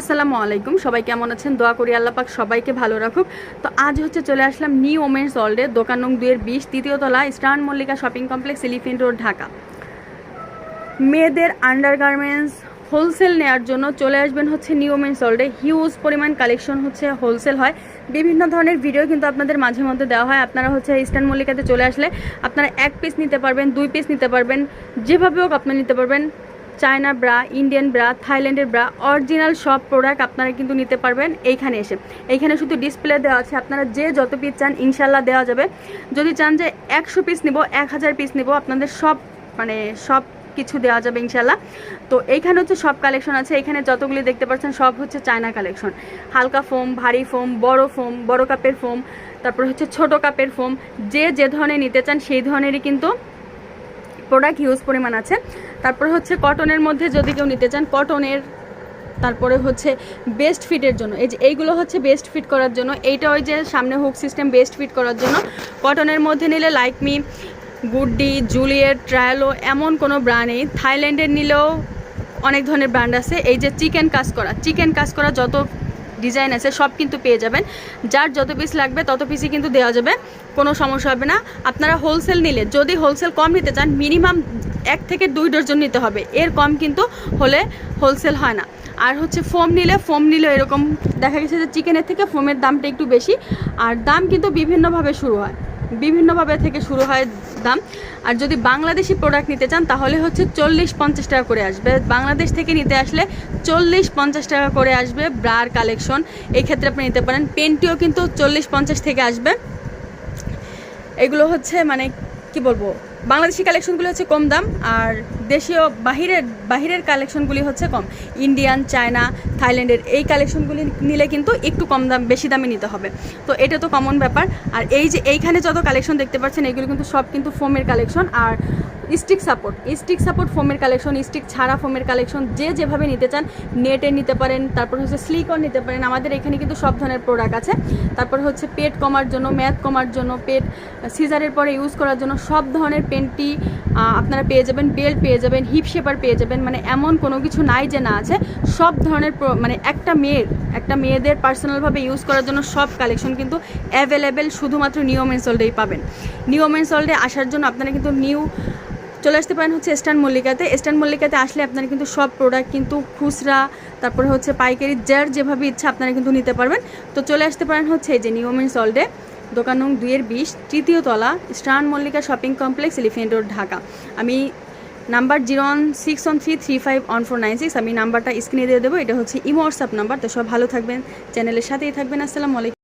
আসসালামু আলাইকুম। সবাই কেমন আছেন? দোয়া করি আল্লাহ পাক সবাইকে ভালো রাখুক। তো আজ হচ্ছে চলে আসলাম নিউ ওমেন্স ওয়ার্ল্ডে, দোকান নং দুয়ের বিশ, তৃতীয় তলা Stern Mallika Shopping Complex Elephant Road, Dhaka. মেয়েদের আন্ডারগার্মেন্টস হোলসেল নেওয়ার জন্য চলে আসবেন হচ্ছে নিউ ওমেন্স ওয়ার্ল্ডে। হিউজ পরিমাণ কালেকশন হচ্ছে হোলসেল হয়। বিভিন্ন ধরনের ভিডিও কিন্তু আপনাদের মাঝে মধ্যে দেওয়া হয়। আপনারা হচ্ছে ইস্টার্ন মল্লিকাতে চলে আসলে আপনারা এক পিস নিতে পারবেন, দুই পিস নিতে পারবেন, যেভাবে হোক আপনি নিতে পারবেন। চায়না ব্রা, ইন্ডিয়ান ব্রা, থাইল্যান্ডের ব্রা, অরিজিনাল সব প্রোডাক্ট আপনারা কিন্তু নিতে পারবেন এইখানে এসে। এইখানে শুধু ডিসপ্লে দেওয়া আছে, আপনারা যে যত পিস চান ইনশাল্লাহ দেওয়া যাবে। যদি চান যে একশো পিস নিব, এক হাজার পিস নিব, আপনাদের সব মানে সব কিছু দেওয়া যাবে ইনশাল্লাহ তো এইখানে হচ্ছে সব কালেকশন আছে এখানে যতগুলি দেখতে পাচ্ছেন সব হচ্ছে চায়না কালেকশন হালকা ফোম ভারী ফোম বড় ফোম বড় কাপের ফোম তারপর হচ্ছে ছোট কাপের ফোম যে যে ধরনের নিতে চান সেই ধরনেরই কিন্তু প্রোডাক্ট হিউজ পরিমাণ আছে। তারপর হচ্ছে কটনের মধ্যে যদি কেউ নিতে চান কটনের তারপরে হচ্ছে বেস্ট ফিটের জন্য। এই যে এইগুলো হচ্ছে বেস্ট ফিট করার জন্য। এইটা ওই যে সামনে হুক সিস্টেম বেস্ট ফিট করার জন্য। কটনের মধ্যে নিলে লাইক মি গুডডি, জুলিয়েট, ট্রায়ালো এমন কোনো ব্র্যান্ড নেই। থাইল্যান্ডের নিলেও অনেক ধরনের ব্র্যান্ড আছে। এই যে চিকেন কাজ করা। চিকেন কাজ করা যত ডিজাইন আছে, সব কিন্তু পেয়ে যাবেন। যার যত পিস লাগবে, তত পিসই কিন্তু দেওয়া যাবে। কোনো সমস্যা হবে না। আপনারা হোলসেল নিলে, যদি হোলসেল কম নিতে চান মিনিমাম এক থেকে দুই ডজন নিতে হবে। এর কম কিন্তু হলে হোলসেল হয় না। আর হচ্ছে ফোম নিলে ফোম নিলে এরকম দেখা গেছে যে চিকেনের থেকে ফোমের দামটা একটু বেশি। আর দাম কিন্তু বিভিন্নভাবে শুরু হয়। বিভিন্নভাবে থেকে শুরু হয় দাম। আর যদি বাংলাদেশি প্রোডাক্ট নিতে চান, তাহলে হচ্ছে চল্লিশ পঞ্চাশ টাকা করে আসবে। বাংলাদেশ থেকে নিতে আসলে চল্লিশ পঞ্চাশ টাকা করে আসবে ব্রার কালেকশন। এই ক্ষেত্রে আপনি নিতে পারেন। পেনটিও কিন্তু চল্লিশ পঞ্চাশ থেকে আসবে। এগুলো হচ্ছে মানে কি বলব? বাংলাদেশি কালেকশনগুলি হচ্ছে কম দাম আর দেশীয় বাহিরের বাহিরের কালেকশনগুলি হচ্ছে কম। ইন্ডিয়ান, চায়না, থাইল্যান্ডের এই কালেকশনগুলি নিলে কিন্তু একটু কম দাম, বেশি দামে নিতে হবে। তো এটা তো কমন ব্যাপার। আর এই যে এইখানে যত কালেকশন দেখতে পাচ্ছেন, এগুলো কিন্তু সব কিন্তু ফোমের কালেকশন। আর স্টিক সাপোর্ট স্টিক সাপোর্ট ফোমের কালেকশন স্টিক ছাড়া ফোমের কালেকশন যে যেভাবে নিতে চান নেটে নিতে পারেন, তারপর হচ্ছে স্লিকন নিতে পারেন, আমাদের এখানে কিন্তু সব ধরনের প্রোডাক্ট আছে। তারপর হচ্ছে পেট কমার জন্য ম্যাথ কমার জন্য পেট সিজারের পরে ইউজ করার জন্য সব ধরনের পেনটি আপনারা পেয়ে যাবেন বেল্ট পেয়ে যাবেন হিপ শেপার পেয়ে যাবেন মানে এমন কোনো কিছু নাই যে না আছে। সব ধরনের মানে একটা মেয়ের, একটা মেয়েদের পার্সোনালভাবে ইউজ করার জন্য সব কালেকশন কিন্তু অ্যাভেলেবেল শুধুমাত্র নিউ মেন্সল্ডেই পাবেন। নিউ মেন্সল্ডে আসার জন্য আপনারা কিন্তু নিউ চলে আসতে পারেন হচ্ছে স্টান মল্লিকাতে স্টান মল্লিকাতে আসলে আপনারা কিন্তু সব প্রোডাক্ট কিন্তু খুচরা, তারপরে হচ্ছে পাইকারি, যার যেভাবে ইচ্ছা আপনারা কিন্তু নিতে পারবেন। তো চলে আসতে পারেন হচ্ছে যে নিউমেন সল্ডে দোকান নং দুইয়ের বিশ, তৃতীয় তলা Stern Mallika Shopping Complex Elephant Road Dhaka. আমি number zero one six one three three five one four nine six, আমি নাম্বারটা স্ক্রিনে দিয়ে দেবো। এটা হচ্ছে ইমো হোয়াটসঅ্যাপ নাম্বার। তো সব ভালো থাকবেন, চ্যানেলের সাথেই থাকবেন। আসসালামু আলাইকুম।